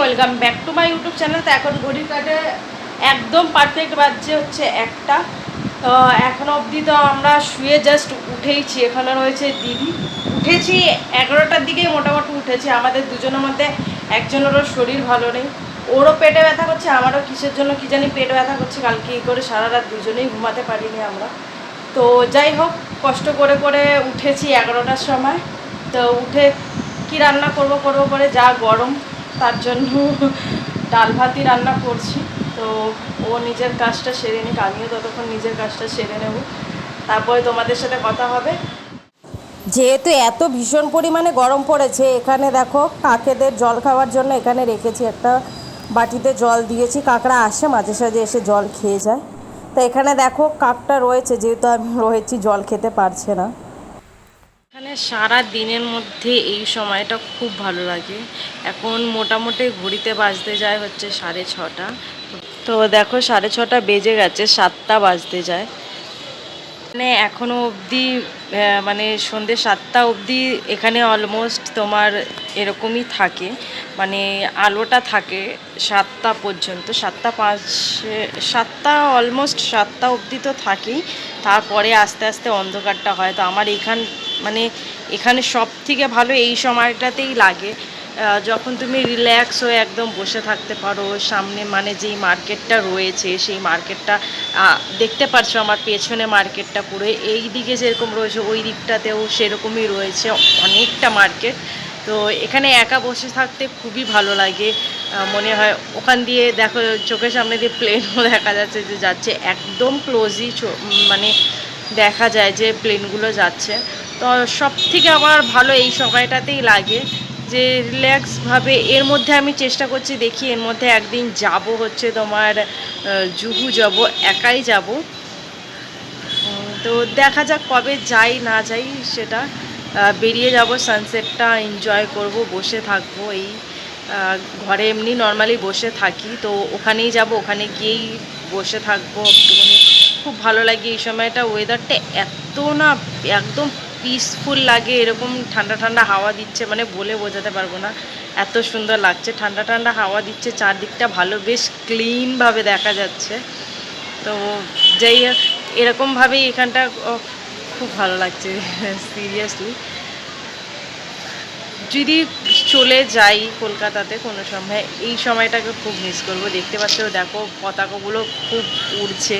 Welcome back to my YouTube channel তো এখন ঘড়ির কাটে একদম পারফেক্ট বাজছে হচ্ছে একটা। তো এখন অবধি তো আমরা শুয়ে জাস্ট উঠেইছি। এখানে রয়েছে দিদি। উঠেছি, এগারোটার দিকে মোটামুটি উঠেছি। আমাদের দুজনের মধ্যে একজনেরও শরীর ভালো নেই। ওরও পেটে ব্যথা করছে, আমারও কিসের জন্য কি জানি পেট ব্যথা করছে। কালকে এই করে সারা রাত দুজনেই ঘুমাতে পারিনি আমরা। তো যাই হোক, কষ্ট করে করে উঠেছি এগারোটার সময়। তো উঠে কি রান্না করব করব করে যা গরম। তার জন্য ডাল ভাতই রান্না করছি। তো ও নিজের কাজটা সেরে নিক, আমিও ততক্ষণ নিজের কাজটা সেরে নেব। তারপরে তোমাদের সাথে কথা হবে। যেহেতু এত ভীষণ পরিমাণে গরম পড়েছে, এখানে দেখো কাকেদের জল খাওয়ার জন্য এখানে রেখেছি একটা বাটিতে জল দিয়েছি। কাকড়া আসে, মাঝে সাঝে এসে জল খেয়ে যায়। তো এখানে দেখো কাকটা রয়েছে, যেহেতু আমি রয়েছি, জল খেতে পারছে না। সারা দিনের মধ্যে এই সময়টা খুব ভালো লাগে। এখন মোটামুটি ঘড়িতে বাজতে যায় হচ্ছে সাড়ে ছটা। তো দেখো সাড়ে ছটা বেজে গেছে, সাতটা বাজতে যায়। মানে এখনও অবধি মানে সন্ধ্যে সাতটা অবধি এখানে অলমোস্ট তোমার এরকমই থাকে। মানে আলোটা থাকে সাতটা পর্যন্ত, সাতটা পাঁচ, সাতটা অলমোস্ট সাতটা অবধি তো থাকেই। তারপরে আস্তে আস্তে অন্ধকারটা হয়। তো আমার এখান মানে এখানে সব থেকে ভালো এই সময়টাতেই লাগে। যখন তুমি রিল্যাক্স হয়ে একদম বসে থাকতে পারো, সামনে মানে যেই মার্কেটটা রয়েছে, সেই মার্কেটটা দেখতে পারছ আমার পেছনে মার্কেটটা পুরো। এই দিকে যেরকম রয়েছে, ওই দিকটাতেও সেরকমই রয়েছে অনেকটা মার্কেট তো এখানে একা বসে থাকতে খুবই ভালো লাগে। মনে হয় ওখান দিয়ে দেখো চোখের সামনে দিয়ে প্লেনও দেখা যাচ্ছে যে যাচ্ছে। একদম ক্লোজই মানে দেখা যায় যে প্লেনগুলো যাচ্ছে। তো সব থেকে আমার ভালো এই সময়টাতেই লাগে যে রিল্যাক্সভাবে এর মধ্যে আমি চেষ্টা করছি দেখি এর মধ্যে একদিন যাব হচ্ছে তোমার জুহু যাব, একাই যাব। তো দেখা যাক কবে যাই না যাই সেটা। বেরিয়ে যাব সানসেটটা এনজয় করব, বসে থাকব এই ঘরে এমনি নর্মালি বসে থাকি। তো ওখানেই যাব, ওখানে গিয়েই বসে থাকব। একটুখানি খুব ভালো লাগে এই সময়টা। ওয়েদারটা এত না, একদম পিসফুল লাগে, এরকম ঠান্ডা ঠান্ডা হাওয়া দিচ্ছে মানে বলে বোঝাতে পারব না। এত সুন্দর লাগছে, ঠান্ডা ঠান্ডা হাওয়া দিচ্ছে, চারদিকটা ভালো, বেশ ক্লিনভাবে দেখা যাচ্ছে। তো যাই এরকমভাবেই এখানটা খুব ভালো লাগছে সিরিয়াসলি যদি চলে যাই কলকাতাতে কোনো সময়, এই সময়টাকে খুব মিস করব। দেখতে পাচ্ছ, দেখো, পতাকাগুলো খুব উড়ছে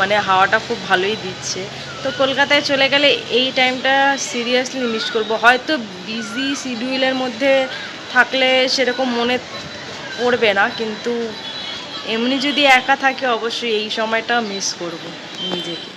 মানে হাওয়াটা খুব ভালোই দিচ্ছে। তো কলকাতায় চলে গেলে এই টাইমটা সিরিয়াসলি মিস করব। হয়তো বিজি শিডিউলের মধ্যে থাকলে সেরকম মনে পড়বে না, কিন্তু এমনি যদি একা থাকে অবশ্যই এই সময়টা মিস করব নিজেকে।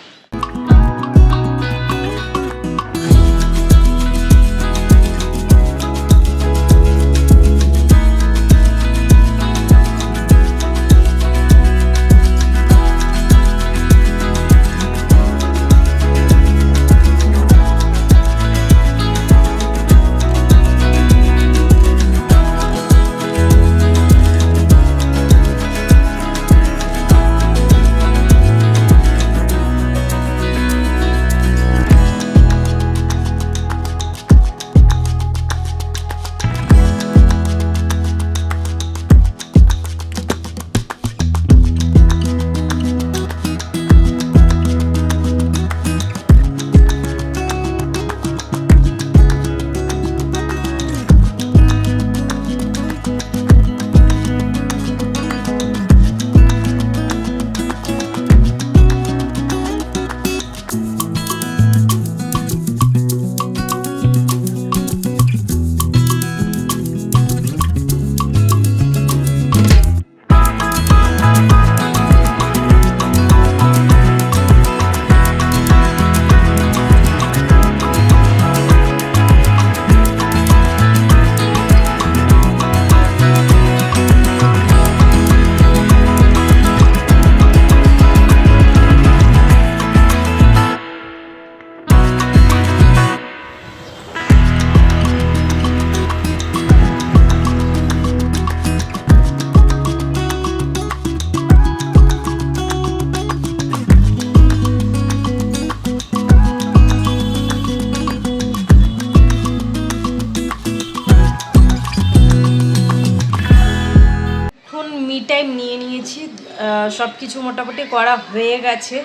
সব কিছু মোটামুটি করা হয়ে গেছে।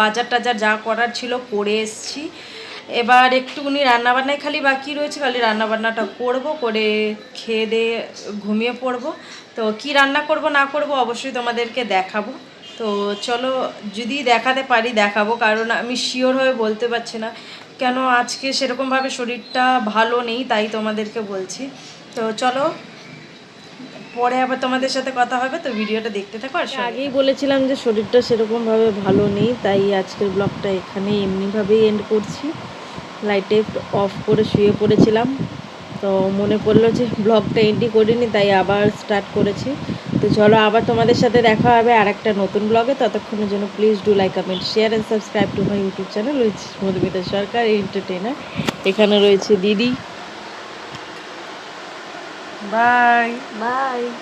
বাজার টাজার যা করার ছিল করে এসছি। এবার একটুখানি রান্নাবান্নায় খালি বাকি রয়েছে, খালি রান্নাবান্নাটা করব, করে খেয়ে দিয়ে ঘুমিয়ে পড়ব। তো কি রান্না করব, না করব অবশ্যই তোমাদেরকে দেখাবো। তো চলো, যদি দেখাতে পারি দেখাবো, কারণ আমি শিওর হয়ে বলতে পারছি না। কেন আজকে সেরকমভাবে শরীরটা ভালো নেই, তাই তোমাদেরকে বলছি। তো চলো পরে আবার তোমাদের সাথে কথা হবে তো ভিডিওটা দেখতে থাকো আর আগেই বলেছিলাম যে শরীরটা সেরকমভাবে ভালো নেই তাই আজকের ব্লগটা এখানে এমনিভাবেই এন্ড করছি। লাইটে অফ করে শুয়ে পড়েছিলাম তো মনে পড়ল যে ব্লগটা এন্ডই করিনি তাই আবার স্টার্ট করেছি। তো চলো আবার তোমাদের সাথে দেখা হবে আর একটা নতুন ব্লগে ততক্ষণের জন্য please do like comment share and subscribe to my YouTube channel with Madhumita Sarkar entertainer এখানে রয়েছে দিদি। Bye. Bye.